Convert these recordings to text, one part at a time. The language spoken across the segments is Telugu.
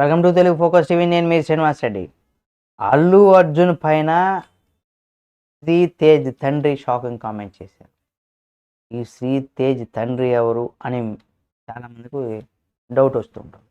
Welcome to Telugu focus TV నేను మీ శ్రీనివాస్ రెడ్డి. అల్లు అర్జున్ పైన శ్రీ తేజ్ తండ్రి షాకింగ్ కామెంట్ చేశారు. ఈ శ్రీ తేజ్ తండ్రి ఎవరు అని చాలామందికి డౌట్ వస్తుంటుంది.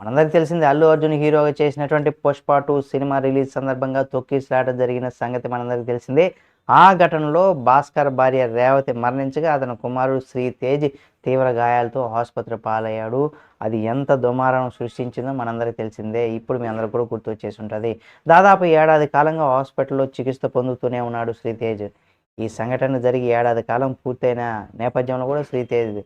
మనందరికీ తెలిసింది అల్లు అర్జున్ హీరోగా చేసినటువంటి పుష్ప టూ సినిమా రిలీజ్ సందర్భంగా తొక్కిసలాట జరిగిన సంగతి మనందరికీ తెలిసిందే. ఆ ఘటనలో భాస్కర్ భార్య రేవతి మరణించగా అతని కుమారుడు శ్రీ తేజ్ తీవ్ర గాయాలతో ఆసుపత్రి పాలయ్యాడు. అది ఎంత దుమారం సృష్టించిందో మనందరికీ తెలిసిందే. ఇప్పుడు మీ అందరికి కూడా గుర్తు వచ్చేసి ఉంటుంది. దాదాపు ఏడాది కాలంగా హాస్పిటల్లో చికిత్స పొందుతూనే ఉన్నాడు శ్రీతేజ్ ఈ సంఘటన జరిగి ఏడాది కాలం పూర్తయిన నేపథ్యంలో కూడా శ్రీతేజ్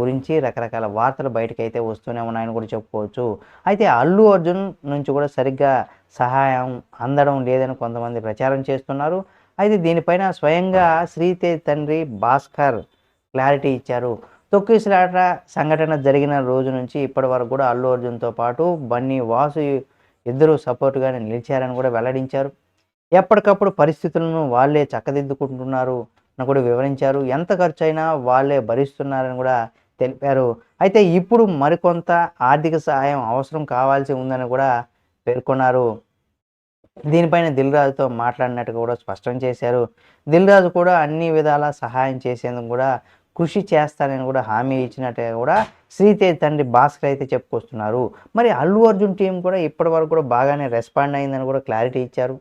గురించి రకరకాల వార్తలు బయటకైతే అయితే వస్తూనే ఉన్నాయని కూడా చెప్పుకోవచ్చు. అయితే అల్లు అర్జున్ నుంచి కూడా సరిగ్గా సహాయం అందడం లేదని కొంతమంది ప్రచారం చేస్తున్నారు. అయితే దీనిపైన స్వయంగా శ్రీతేజ్ తండ్రి భాస్కర్ క్లారిటీ ఇచ్చారు. తొక్కిసలాట సంఘటన జరిగిన రోజు నుంచి ఇప్పటి వరకు కూడా అల్లు అర్జున్తో పాటు బన్నీ వాసు ఇద్దరు సపోర్ట్గానే నిలిచారని కూడా వెల్లడించారు. ఎప్పటికప్పుడు పరిస్థితులను వాళ్ళే చక్కదిద్దుకుంటున్నారు అని కూడా వివరించారు. ఎంత ఖర్చు అయినా వాళ్ళే భరిస్తున్నారని కూడా తెలిపారు. అయితే ఇప్పుడు మరికొంత ఆర్థిక సహాయం అవసరం కావాల్సి ఉందని కూడా పేర్కొన్నారు. దీనిపైన దిల్ రాజుతో మాట్లాడినట్టుగా కూడా స్పష్టం చేశారు. దిల్ రాజు కూడా అన్ని విధాల సహాయం చేసేందుకు కూడా కృషి చేస్తానని కూడా హామీ ఇచ్చినట్టుగా కూడా శ్రీతేజ్ తండ్రి భాస్కర్ అయితే చెప్పుకొస్తున్నారు. మరి అల్లు అర్జున్ టీం కూడా ఇప్పటి వరకు కూడా బాగానే రెస్పాండ్ అయిందని కూడా క్లారిటీ ఇచ్చారు.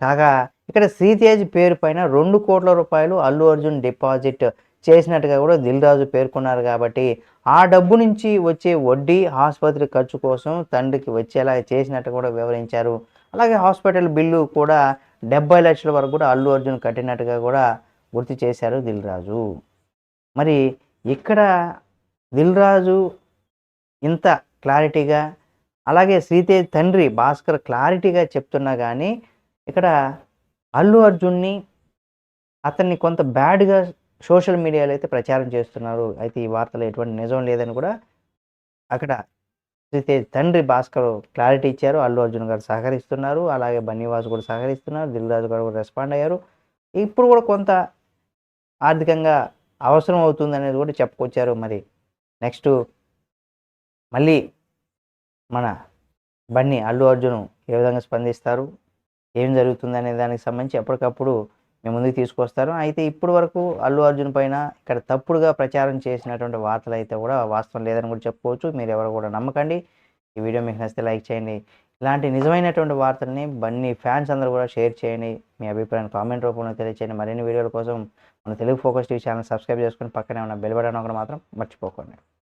కాగా ఇక్కడ శ్రీతేజ్ పేరు పైన రెండు కోట్ల రూపాయలు అల్లు అర్జున్ డిపాజిట్ చేసినట్టుగా కూడా దిల్ రాజు పేర్కొన్నారు కాబట్టి ఆ డబ్బు నుంచి వచ్చే వడ్డీ ఆసుపత్రి ఖర్చు కోసం తండ్రికి వచ్చేలా చేసినట్టు కూడా వివరించారు. అలాగే హాస్పిటల్ బిల్లు కూడా డెబ్బై లక్షల వరకు కూడా అల్లు అర్జున్ కట్టినట్టుగా కూడా గుర్తు చేశారు దిల్ రాజు మరి ఇక్కడ దిల్ రాజు ఇంత క్లారిటీగా అలాగే శ్రీతేజ్ తండ్రి భాస్కర్ క్లారిటీగా చెప్తున్నా కానీ ఇక్కడ అల్లు అర్జున్ని అతన్ని కొంత బ్యాడ్గా సోషల్ మీడియాలో అయితే ప్రచారం చేస్తున్నారు. అయితే ఈ వార్తలో ఎటువంటి నిజం లేదని కూడా అక్కడ తండ్రి భాస్కర్ క్లారిటీ ఇచ్చారు. అల్లు అర్జున్ గారు సహకరిస్తున్నారు. అలాగే బన్నీవాస్ కూడా సహకరిస్తున్నారు. దిల్ రాజు గారు కూడా రెస్పాండ్ అయ్యారు. ఇప్పుడు కూడా కొంత ఆర్థికంగా అవసరం అవుతుంది అనేది కూడా చెప్పుకొచ్చారు. మరి నెక్స్ట్ మళ్ళీ మన బన్నీ అల్లు అర్జున్ ఏ విధంగా స్పందిస్తారు? ఏం జరుగుతుంది అనే దానికి సంబంధించి ఎప్పటికప్పుడు మేము ముందుకు తీసుకొస్తారు. అయితే ఇప్పటి వరకు అల్లు అర్జున్ పైన ఇక్కడ తప్పుడుగా ప్రచారం చేసినటువంటి వార్తలు అయితే కూడా వాస్తవం లేదని కూడా చెప్పుకోవచ్చు. మీరు ఎవరు కూడా నమ్మకండి. ఈ వీడియో మీకు నచ్చితే లైక్ చేయండి. ఇలాంటి నిజమైనటువంటి వార్తల్ని బన్నీ ఫ్యాన్స్ అందరూ కూడా షేర్ చేయండి. మీ అభిప్రాయాన్ని కామెంట్ రూపంలో తెలియచేయండి. మరిన్ని వీడియోల కోసం మన Telugu focus TV channel subscribe చేసుకుని పక్కనే ఉన్న బెల్ బటన్ ఒకటి మాత్రం మర్చిపోకండి.